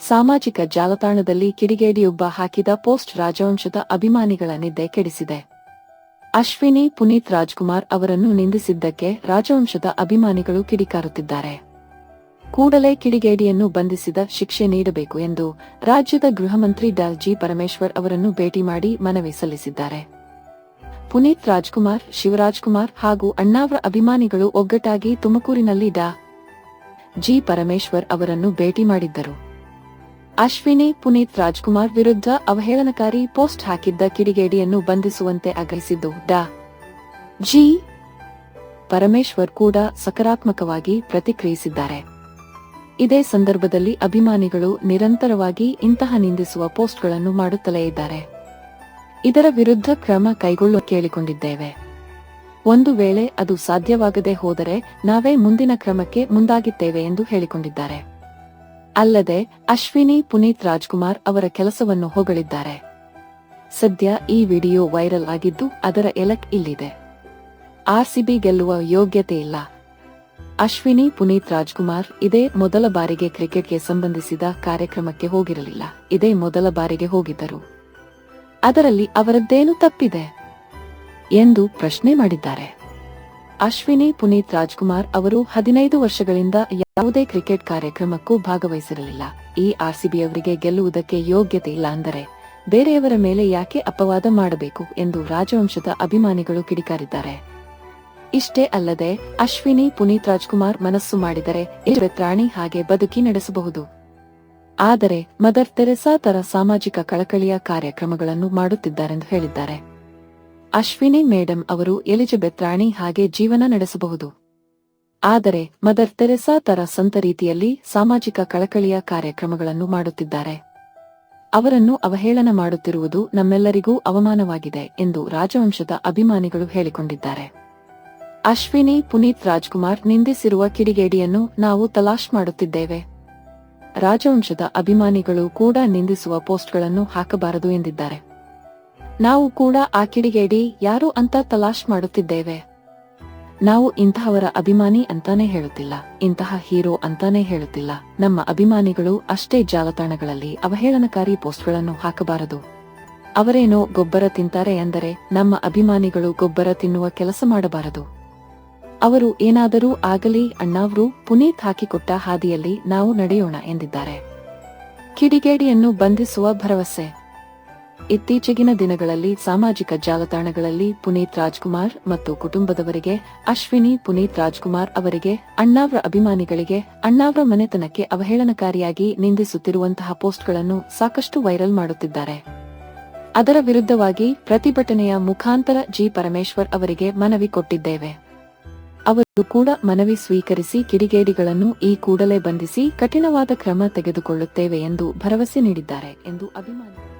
ಸಾಮಾಜಿಕ ಜಾಲತಾಣದಲ್ಲಿ ಕಿಡಿಗೇಡಿಯೊಬ್ಬ ಹಾಕಿದ ಪೋಸ್ಟ್ ರಾಜವಂಶದ ಅಭಿಮಾನಿಗಳ ನಿದ್ದೆ ಕೆಡಿಸಿದೆ. ಅಶ್ವಿನಿ, ಪುನೀತ್ ರಾಜ್ಕುಮಾರ್ ಅವರನ್ನು ನಿಂದಿಸಿದ್ದಕ್ಕೆ ರಾಜವಂಶದ ಅಭಿಮಾನಿಗಳು ಕಿಡಿಕಾರುತ್ತಿದ್ದಾರೆ. ಕೂಡಲೇ ಕಿಡಿಗೇಡಿಯನ್ನು ಬಂಧಿಸಿದ ಶಿಕ್ಷೆ ನೀಡಬೇಕು ಎಂದು ರಾಜ್ಯದ ಗೃಹಮಂತ್ರಿ ಡಾ ಜಿ. ಪರಮೇಶ್ವರ್ ಅವರನ್ನು ಭೇಟಿ ಮಾಡಿ ಮನವಿ ಸಲ್ಲಿಸಿದ್ದಾರೆ. ಪುನೀತ್ ರಾಜ್ಕುಮಾರ್, ಶಿವರಾಜ್ಕುಮಾರ್ ಹಾಗೂ ಅಣ್ಣಾವ್ರ ಅಭಿಮಾನಿಗಳು ಒಗ್ಗಟ್ಟಾಗಿ ತುಮಕೂರಿನಲ್ಲಿ ಡಾ. ಜಿ. ಪರಮೇಶ್ವರ್ ಅವರನ್ನು ಭೇಟಿ ಮಾಡಿದ್ದರು. ಅಶ್ವಿನಿ, ಪುನೀತ್ ರಾಜ್ಕುಮಾರ್ ವಿರುದ್ಧ ಅವಹೇಳನಕಾರಿ ಪೋಸ್ಟ್ ಹಾಕಿದ್ದ ಕಿಡಿಗೇಡಿಯನ್ನು ಬಂಧಿಸುವಂತೆ ಆಗ್ರಹಿಸಿದ್ದು ಡಾ. ಜಿ. ಪರಮೇಶ್ವರ್ ಕೂಡ ಸಕಾರಾತ್ಮಕವಾಗಿ ಪ್ರತಿಕ್ರಿಯಿಸಿದ್ದಾರೆ. ಇದೇ ಸಂದರ್ಭದಲ್ಲಿ ಅಭಿಮಾನಿಗಳು ನಿರಂತರವಾಗಿ ಇಂತಹ ನಿಂದಿಸುವ ಪೋಸ್ಟ್ಗಳನ್ನು ಮಾಡುತ್ತಲೇ ಇದ್ದಾರೆ. ಇದರ ವಿರುದ್ಧ ಕ್ರಮ ಕೈಗೊಳ್ಳುವ ಕೇಳಿಕೊಂಡಿದ್ದೇವೆ. ಒಂದು ವೇಳೆ ಅದು ಸಾಧ್ಯವಾಗದೆ ಹೋದರೆ ನಾವೇ ಮುಂದಿನ ಕ್ರಮಕ್ಕೆ ಮುಂದಾಗಿದ್ದೇವೆ ಎಂದು ಹೇಳಿಕೊಂಡಿದ್ದಾರೆ. ಅಲ್ಲದೆ ಅಶ್ವಿನಿ ಪುನೀತ್ ರಾಜ್ಕುಮಾರ್ ಅವರ ಕೆಲಸವನ್ನು ಹೊಗಳಿದ್ದಾರೆ. ಸದ್ಯ ಈ ವಿಡಿಯೋ ವೈರಲ್ ಆಗಿದ್ದು ಅದರ ಎಲಕ್ ಇಲ್ಲಿದೆ. ಆರ್ಸಿಬಿ ಗೆಲ್ಲುವ ಯೋಗ್ಯತೆ ಇಲ್ಲ. ಅಶ್ವಿನಿ ಪುನೀತ್ ರಾಜ್ಕುಮಾರ್ ಇದೇ ಮೊದಲ ಬಾರಿಗೆ ಕ್ರಿಕೆಟ್ಗೆ ಸಂಬಂಧಿಸಿದ ಕಾರ್ಯಕ್ರಮಕ್ಕೆ ಹೋಗಿರಲಿಲ್ಲ. ಇದೇ ಮೊದಲ ಬಾರಿಗೆ ಹೋಗಿದ್ದರು. ಅದರಲ್ಲಿ ಅವರದ್ದೇನು ತಪ್ಪಿದೆ ಎಂದು ಪ್ರಶ್ನೆ ಮಾಡಿದ್ದಾರೆ. ಅಶ್ವಿನಿ, ಪುನೀತ್ ರಾಜ್ಕುಮಾರ್ ಅವರು ಹದಿನೈದು ವರ್ಷಗಳಿಂದ ಯಾವುದೇ ಕ್ರಿಕೆಟ್ ಕಾರ್ಯಕ್ರಮಕ್ಕೂ ಭಾಗವಹಿಸಿರಲಿಲ್ಲ. ಈ ಆರ್ಸಿಬಿಯವರಿಗೆ ಗೆಲ್ಲುವುದಕ್ಕೆ ಯೋಗ್ಯತೆ ಇಲ್ಲ ಅಂದರೆ ಬೇರೆಯವರ ಮೇಲೆ ಯಾಕೆ ಅಪವಾದ ಮಾಡಬೇಕು ಎಂದು ರಾಜವಂಶದ ಅಭಿಮಾನಿಗಳು ಕಿಡಿಕಾರಿದ್ದಾರೆ. ಇಷ್ಟೇ ಅಲ್ಲದೆ ಅಶ್ವಿನಿ, ಪುನೀತ್ ರಾಜ್ಕುಮಾರ್ ಮನಸ್ಸು ಮಾಡಿದರೆ ರಾಣಿ ಹಾಗೆ ಬದುಕಿ ನಡೆಸಬಹುದು. ಆದರೆ ಮದರ್ ತೆರೆಸಾ ತರ ಸಾಮಾಜಿಕ ಕಳಕಳಿಯ ಕಾರ್ಯಕ್ರಮಗಳನ್ನು ಮಾಡುತ್ತಿದ್ದಾರೆಂದು ಹೇಳಿದ್ದಾರೆ. ಅಶ್ವಿನಿ ಮೇಡಂ ಅವರು ಎಲಿಜಬೆತ್ ರಾಣಿ ಹಾಗೆ ಜೀವನ ನಡೆಸಬಹುದು. ಆದರೆ, ಮದರ್ ತೆರೆಸಾ ತರ ಸಂತ ರೀತಿಯಲ್ಲಿ ಸಾಮಾಜಿಕ ಕಳಕಳಿಯ ಕಾರ್ಯಕ್ರಮಗಳನ್ನು ಮಾಡುತ್ತಿದ್ದಾರೆ. ಅವರನ್ನು ಅವಹೇಳನ ಮಾಡುತ್ತಿರುವುದು ನಮ್ಮೆಲ್ಲರಿಗೂ ಅವಮಾನವಾಗಿದೆ ಎಂದು ರಾಜವಂಶದ ಅಭಿಮಾನಿಗಳು ಹೇಳಿಕೊಂಡಿದ್ದಾರೆ. ಅಶ್ವಿನಿ, ಪುನೀತ್ ರಾಜ್ಕುಮಾರ್ ನಿಂದಿಸಿರುವ ಕಿಡಿಗೇಡಿಯನ್ನು ನಾವು ತಲಾಶ್ ಮಾಡುತ್ತಿದ್ದೇವೆ. ರಾಜವಂಶದ ಅಭಿಮಾನಿಗಳು ಕೂಡ ನಿಂದಿಸುವ ಪೋಸ್ಟ್ಗಳನ್ನು ಹಾಕಬಾರದು ಎಂದಿದ್ದಾರೆ. ನಾವು ಕೂಡ ಆ ಕಿಡಿಗೇಡಿ ಯಾರು ಅಂತ ತಲಾಶ್ ಮಾಡುತ್ತಿದ್ದೇವೆ. ನಾವು ಇಂತಹವರ ಅಭಿಮಾನಿ ಅಂತಾನೆ ಹೇಳುತ್ತಿಲ್ಲ. ಇಂತಹ ಹೀರೋ ಅಂತಾನೆ ಹೇಳುತ್ತಿಲ್ಲ. ನಮ್ಮ ಅಭಿಮಾನಿಗಳು ಅಷ್ಟೇ ಜಾಲತಾಣಗಳಲ್ಲಿ ಅವಹೇಳನಕಾರಿ ಪೋಸ್ಟ್ಗಳನ್ನು ಹಾಕಬಾರದು. ಅವರೇನೋ ಗೊಬ್ಬರ ತಿಂತಾರೆ ಎಂದರೆ ನಮ್ಮ ಅಭಿಮಾನಿಗಳು ಗೊಬ್ಬರ ತಿನ್ನುವ ಕೆಲಸ ಮಾಡಬಾರದು. ಅವರು ಏನಾದರೂ ಆಗಲಿ ಅಣ್ಣಾವ್ರು ಪುನೀತ್ ಹಾಕಿಕೊಟ್ಟ ಹಾದಿಯಲ್ಲಿ ನಾವು ನಡೆಯೋಣ ಎಂದಿದ್ದಾರೆ. ಕಿಡಿಗೇಡಿಯನ್ನು ಬಂಧಿಸುವ ಭರವಸೆ. ಇತ್ತೀಚೆಗಿನ ದಿನಗಳಲ್ಲಿ ಸಾಮಾಜಿಕ ಜಾಲತಾಣಗಳಲ್ಲಿ ಪುನೀತ್ ರಾಜ್ಕುಮಾರ್ ಮತ್ತು ಕುಟುಂಬದವರಿಗೆ, ಅಶ್ವಿನಿ ಪುನೀತ್ ರಾಜ್ಕುಮಾರ್ ಅವರಿಗೆ, ಅಣ್ಣಾವ್ರ ಅಭಿಮಾನಿಗಳಿಗೆ, ಅಣ್ಣಾವ್ರ ಮನೆತನಕ್ಕೆ ಅವಹೇಳನಕಾರಿಯಾಗಿ ನಿಂದಿಸುತ್ತಿರುವಂತಹ ಪೋಸ್ಟ್ಗಳನ್ನು ಸಾಕಷ್ಟು ವೈರಲ್ ಮಾಡುತ್ತಿದ್ದಾರೆ. ಅದರ ವಿರುದ್ಧವಾಗಿ ಪ್ರತಿಭಟನೆಯ ಮುಖಾಂತರ ಜಿ. ಪರಮೇಶ್ವರ್ ಅವರಿಗೆ ಮನವಿ ಕೊಟ್ಟಿದ್ದೇವೆ. ಅವರು ಕೂಡ ಮನವಿ ಸ್ವೀಕರಿಸಿ ಕಿಡಿಗೇಡಿಗಳನ್ನು ಈ ಕೂಡಲೇ ಬಂಧಿಸಿ ಕಠಿಣವಾದ ಕ್ರಮ ತೆಗೆದುಕೊಳ್ಳುತ್ತೇವೆ ಎಂದು ಭರವಸೆ ನೀಡಿದ್ದಾರೆ ಎಂದು ಅಭಿಮಾನಿ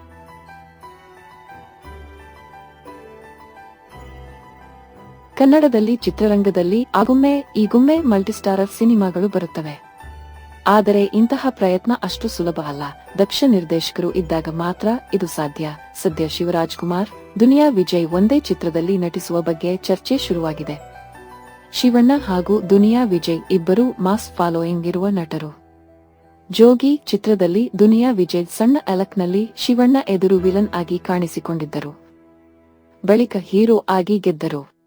ಕನ್ನಡದಲ್ಲಿ ಚಿತ್ರರಂಗದಲ್ಲಿ ಆಗುಮ್ಮೆ ಈಗುಮ್ಮೆ ಮಲ್ಟಿಸ್ಟಾರರ್ ಸಿನಿಮಾಗಳು ಬರುತ್ತವೆ. ಆದರೆ ಇಂತಹ ಪ್ರಯತ್ನ ಅಷ್ಟು ಸುಲಭ ಅಲ್ಲ. ದಕ್ಷ ನಿರ್ದೇಶಕರು ಇದ್ದಾಗ ಮಾತ್ರ ಇದು ಸಾಧ್ಯ. ಸದ್ಯ ಶಿವರಾಜ್ ಕುಮಾರ್ ದುನಿಯಾ ವಿಜಯ್ ಒಂದೇ ಚಿತ್ರದಲ್ಲಿ ನಟಿಸುವ ಬಗ್ಗೆ ಚರ್ಚೆ ಶುರುವಾಗಿದೆ. ಶಿವಣ್ಣ ಹಾಗೂ ದುನಿಯಾ ವಿಜಯ್ ಇಬ್ಬರೂ ಮಾಸ್ ಫಾಲೋಯಿಂಗ್ ಇರುವ ನಟರು. ಜೋಗಿ ಚಿತ್ರದಲ್ಲಿ ದುನಿಯಾ ವಿಜಯ್ ಸಣ್ಣ ಅಲಕ್ನಲ್ಲಿ ಶಿವಣ್ಣ ಎದುರು ವಿಲನ್ ಆಗಿ ಕಾಣಿಸಿಕೊಂಡಿದ್ದರು. ಬಳಿಕ ಹೀರೋ ಆಗಿ ಗೆದ್ದರು.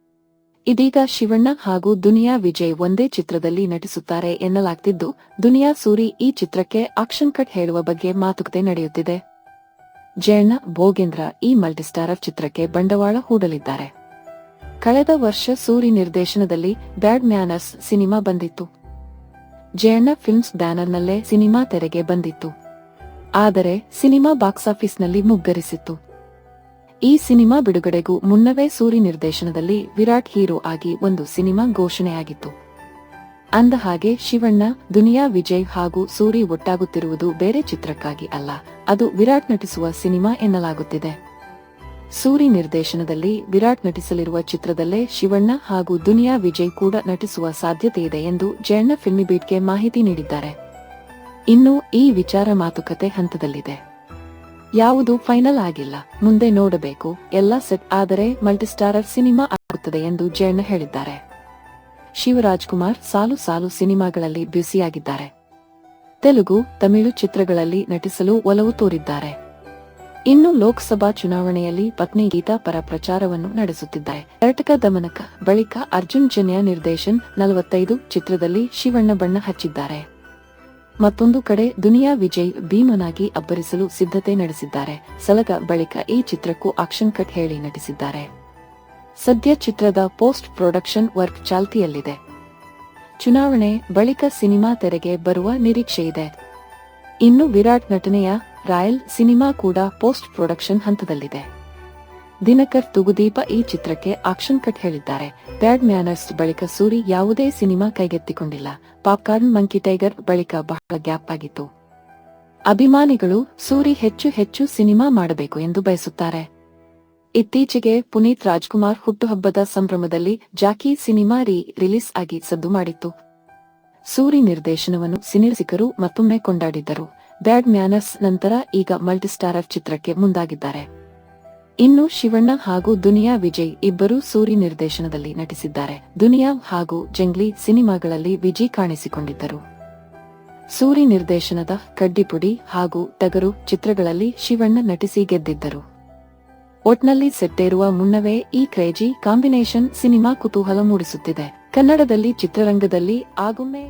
ಇದೀಗ ಶಿವಣ್ಣ ಹಾಗೂ ದುನಿಯಾ ವಿಜಯ್ ಒಂದೇ ಚಿತ್ರದಲ್ಲಿ ನಟಿಸುತ್ತಾರೆ ಎನ್ನಲಾಗ್ತಿದ್ದು, ದುನಿಯಾ ಸೂರಿ ಈ ಚಿತ್ರಕ್ಕೆ ಆಕ್ಷನ್ ಕಟ್ ಹೇಳುವ ಬಗ್ಗೆ ಮಾತುಕತೆ ನಡೆಯುತ್ತಿದೆ. ಜಯಣ್ಣ, ಭೋಗೇಂದ್ರ ಈ ಮಲ್ಟಿಸ್ಟಾರರ್ ಚಿತ್ರಕ್ಕೆ ಬಂಡವಾಳ ಹೂಡಲಿದ್ದಾರೆ. ಕಳೆದ ವರ್ಷ ಸೂರಿ ನಿರ್ದೇಶನದಲ್ಲಿ ಬ್ಯಾಡ್ ಮ್ಯಾನರ್ಸ್ ಸಿನಿಮಾ ಬಂದಿತ್ತು. ಜಯಣ್ಣ ಫಿಲ್ಮ್ಸ್ ಬ್ಯಾನರ್ನಲ್ಲೇ ಸಿನಿಮಾ ತೆರೆಗೆ ಬಂದಿತ್ತು. ಆದರೆ ಸಿನಿಮಾ ಬಾಕ್ಸ್ ಆಫೀಸ್ನಲ್ಲಿ ಮುಗ್ಗರಿಸಿತ್ತು. ಈ ಸಿನಿಮಾ ಬಿಡುಗಡೆಗೂ ಮುನ್ನವೇ ಸೂರಿ ನಿರ್ದೇಶನದಲ್ಲಿ ವಿರಾಟ್ ಹೀರೋ ಆಗಿ ಒಂದು ಸಿನಿಮಾ ಘೋಷಣೆಯಾಗಿತ್ತು. ಅಂದ ಹಾಗೆ ಶಿವಣ್ಣ, ದುನಿಯಾ, ವಿಜಯ್ ಹಾಗೂ ಸೂರಿ ಒಟ್ಟಾಗುತ್ತಿರುವುದು ಬೇರೆ ಚಿತ್ರಕ್ಕಾಗಿ ಅಲ್ಲ, ಅದು ವಿರಾಟ್ ನಟಿಸುವ ಸಿನಿಮಾ ಎನ್ನಲಾಗುತ್ತಿದೆ. ಸೂರಿ ನಿರ್ದೇಶನದಲ್ಲಿ ವಿರಾಟ್ ನಟಿಸಲಿರುವ ಚಿತ್ರದಲ್ಲೇ ಶಿವಣ್ಣ ಹಾಗೂ ದುನಿಯಾ, ವಿಜಯ್ ಕೂಡ ನಟಿಸುವ ಸಾಧ್ಯತೆ ಇದೆ ಎಂದು ಜಯಣ್ಣ ಫಿಲ್ಮಿಬೀಟ್ಗೆ ಮಾಹಿತಿ ನೀಡಿದ್ದಾರೆ. ಇನ್ನು ಈ ವಿಚಾರ ಮಾತುಕತೆ ಹಂತದಲ್ಲಿದೆ. ಯಾವುದು ಫೈನಲ್ ಆಗಿಲ್ಲ. ಮುಂದೆ ನೋಡಬೇಕು. ಎಲ್ಲ ಸೆಟ್ ಆದರೆ ಮಲ್ಟಿಸ್ಟಾರರ್ ಸಿನಿಮಾ ಆಗುತ್ತದೆ ಎಂದು ಜಯಣ್ಣ ಹೇಳಿದ್ದಾರೆ. ಶಿವರಾಜ್ ಕುಮಾರ್ ಸಾಲು ಸಾಲು ಸಿನಿಮಾಗಳಲ್ಲಿ ಬ್ಯುಸಿಯಾಗಿದ್ದಾರೆ. ತೆಲುಗು, ತಮಿಳು ಚಿತ್ರಗಳಲ್ಲಿ ನಟಿಸಲು ಒಲವು ತೋರಿದ್ದಾರೆ. ಇನ್ನು ಲೋಕಸಭಾ ಚುನಾವಣೆಯಲ್ಲಿ ಪತ್ನಿ ಗೀತಾ ಪರ ಪ್ರಚಾರವನ್ನು ನಡೆಸುತ್ತಿದ್ದಾರೆ. ಕರ್ನಾಟಕ ದಮನಕ ಬಳಿಕ ಅರ್ಜುನ್ ಜನ್ಯ ನಿರ್ದೇಶನ್ ನಲವತ್ತೈದು ಚಿತ್ರದಲ್ಲಿ ಶಿವಣ್ಣ ಬಣ್ಣ ಹಚ್ಚಿದ್ದಾರೆ. ಮತ್ತೊಂದು ಕಡೆ ದುನಿಯಾ ವಿಜಯ್ ಭೀಮನಾಗಿ ಅಬ್ಬರಿಸಲು ಸಿದ್ಧತೆ ನಡೆಸಿದ್ದಾರೆ. ಸಲಗ ಬಳಿಕ ಈ ಚಿತ್ರಕ್ಕೂ ಆಕ್ಷನ್ ಕಟ್ ಹೇಳಿ ನಟಿಸಿದ್ದಾರೆ. ಸದ್ಯ ಚಿತ್ರದ ಪೋಸ್ಟ್ ಪ್ರೊಡಕ್ಷನ್ ವರ್ಕ್ ಚಾಲ್ತಿಯಲ್ಲಿದೆ. ಚುನಾವಣೆ ಬಳಿಕ ಸಿನಿಮಾ ತೆರೆಗೆ ಬರುವ ನಿರೀಕ್ಷೆಯಿದೆ ಇನ್ನು ವಿರಾಟ್ ನಟನೆಯ ರಾಯಲ್ ಸಿನಿಮಾ ಕೂಡ ಪೋಸ್ಟ್ ಪ್ರೊಡಕ್ಷನ್ ಹಂತದಲ್ಲಿದೆ. ದಿನಕರ್ ತುಗುದೀಪ ಈ ಚಿತ್ರಕ್ಕೆ ಆಕ್ಷನ್ ಕಟ್ ಹೇಳಿದ್ದಾರೆ. ಬ್ಯಾಡ್ ಮ್ಯಾನರ್ಸ್ ಬಳಿಕ ಸೂರಿ ಯಾವುದೇ ಸಿನಿಮಾ ಕೈಗೆತ್ತಿಕೊಂಡಿಲ್ಲ. ಪಾಪ್ಕಾರ್ನ್, ಮಂಕಿ ಟೈಗರ್ ಬಳಿಕ ಬಹಳ ಗ್ಯಾಪ್ ಆಗಿತ್ತು. ಅಭಿಮಾನಿಗಳು ಸೂರಿ ಹೆಚ್ಚು ಹೆಚ್ಚು ಸಿನಿಮಾ ಮಾಡಬೇಕು ಎಂದು ಬಯಸುತ್ತಾರೆ. ಇತ್ತೀಚೆಗೆ ಪುನೀತ್ ರಾಜ್ಕುಮಾರ್ ಹುಟ್ಟುಹಬ್ಬದ ಸಂಭ್ರಮದಲ್ಲಿ ಜಾಕಿ ಸಿನಿಮಾ ರೀ ರಿಲೀಸ್ ಆಗಿ ಸದ್ದು ಮಾಡಿತ್ತು. ಸೂರಿ ನಿರ್ದೇಶನವನ್ನು ಸಿನಿರ್ಸಿಕರು ಮತ್ತೊಮ್ಮೆ ಕೊಂಡಾಡಿದ್ದರು. ಬ್ಯಾಡ್ ಮ್ಯಾನರ್ಸ್ ನಂತರ ಈಗ ಮಲ್ಟಿಸ್ಟಾರರ್ ಚಿತ್ರಕ್ಕೆ ಮುಂದಾಗಿದ್ದಾರೆ. ಇನ್ನು ಶಿವಣ್ಣ ಹಾಗೂ ದುನಿಯಾ ವಿಜಯ್ ಇಬ್ಬರೂ ಸೂರಿ ನಿರ್ದೇಶನದಲ್ಲಿ ನಟಿಸಿದ್ದಾರೆ. ದುನಿಯಾ ಹಾಗೂ ಜಂಗ್ಲಿ ಸಿನಿಮಾಗಳಲ್ಲಿ ವಿಜಯ್ ಕಾಣಿಸಿಕೊಂಡಿದ್ದರು. ಸೂರಿ ನಿರ್ದೇಶನದ ಕಡ್ಡಿಪುಡಿ ಹಾಗೂ ಟಗರು ಚಿತ್ರಗಳಲ್ಲಿ ಶಿವಣ್ಣ ನಟಿಸಿ ಗೆದ್ದಿದ್ದರು. ಒಟ್ನಲ್ಲಿ ಸೆಟ್ಟೇರುವ ಮುನ್ನವೇ ಈ ಕ್ರೇಜಿ ಕಾಂಬಿನೇಷನ್ ಸಿನಿಮಾ ಕುತೂಹಲ ಮೂಡಿಸುತ್ತಿದೆ. ಕನ್ನಡದಲ್ಲಿ ಚಿತ್ರರಂಗದಲ್ಲಿ ಆಗೊಮ್ಮೆ